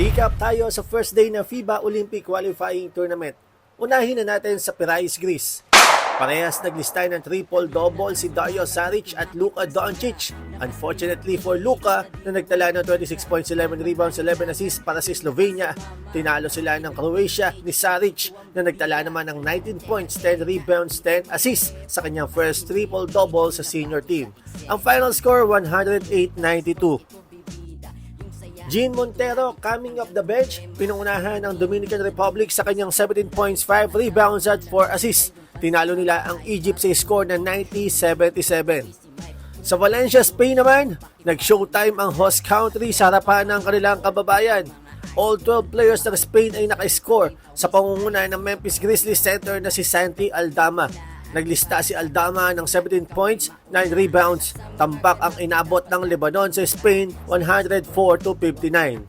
Recap tayo sa first day ng FIBA Olympic Qualifying Tournament. Unahin na natin sa Pirais, Greece. Parehas naglistay ng triple-double si Dario Saric at Luka Doncic. Unfortunately for Luka, na nagtala ng 26 points, 11 rebounds, 11 assists para si Slovenia, tinalo sila ng Croatia ni Saric na nagtala naman ng 19 points, 10 rebounds, 10 assists sa kanyang first triple-double sa senior team. Ang final score, 108-92. Gene Montero coming off the bench, pinungunahan ng Dominican Republic sa kanyang 17 points, 5 rebounds at 4 assists. Tinalo nila ang Egypt sa score na 90-77. Sa Valencia, Spain naman, nag-showtime ang host country sa harapan ng kanilang kababayan. All 12 players ng Spain ay naka-score sa pangunguna ng Memphis Grizzlies center na si Santi Aldama. Naglista si Aldama ng 17 points, 9 rebounds. Tambak ang inabot ng Lebanon sa Spain 104 to 59.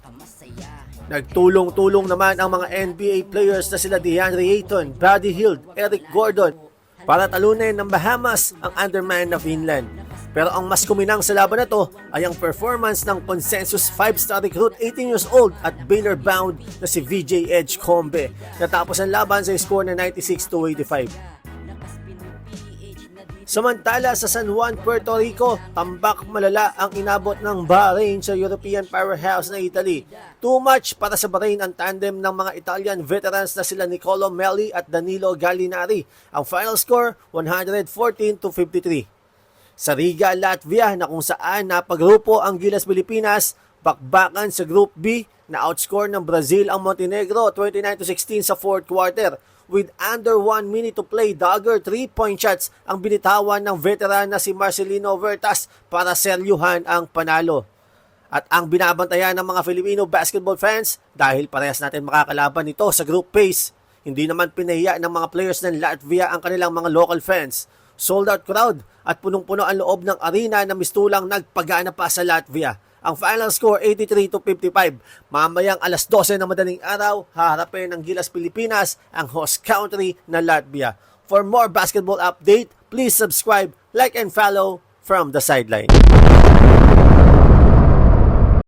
Nagtulong-tulong naman ang mga NBA players na sila DeAndre Ayton, Buddy Hield, Eric Gordon para talunin ng Bahamas ang underman na Finland. Pero ang mas kuminang sa laban na to ay ang performance ng consensus 5-star recruit 18 years old at Baylor bound na si VJ Edge Combe. Natapos ang laban sa score na 96 to 85. Samantala sa San Juan, Puerto Rico, tambak malala ang inabot ng Bahrain sa European powerhouse na Italy. Too much para sa Bahrain ang tandem ng mga Italian veterans na sila Nicolo Melli at Danilo Gallinari. Ang final score, 114 to 53. Sa Riga, Latvia na kung saan napagrupo ang Gilas Pilipinas, bakbakan sa Group B na outscore ng Brazil ang Montenegro 29 to 16 sa fourth quarter. With under 1 minute to play, dagger 3-point shots ang binitawan ng veteran na si Marcelino Vertas para seryuhan ang panalo. At ang binabantayan ng mga Filipino basketball fans dahil parehas natin makakalaban ito sa group phase. Hindi naman pinahiya ng mga players ng Latvia ang kanilang mga local fans. Sold out crowd at punong-puno ang loob ng arena na mistulang nagpagana pa sa Latvia. Ang final score 83 to 55. Mamayang alas 12 ng madaling araw, haharapin ng Gilas Pilipinas ang host country na Latvia. For more basketball update, please subscribe, like and follow from the sideline.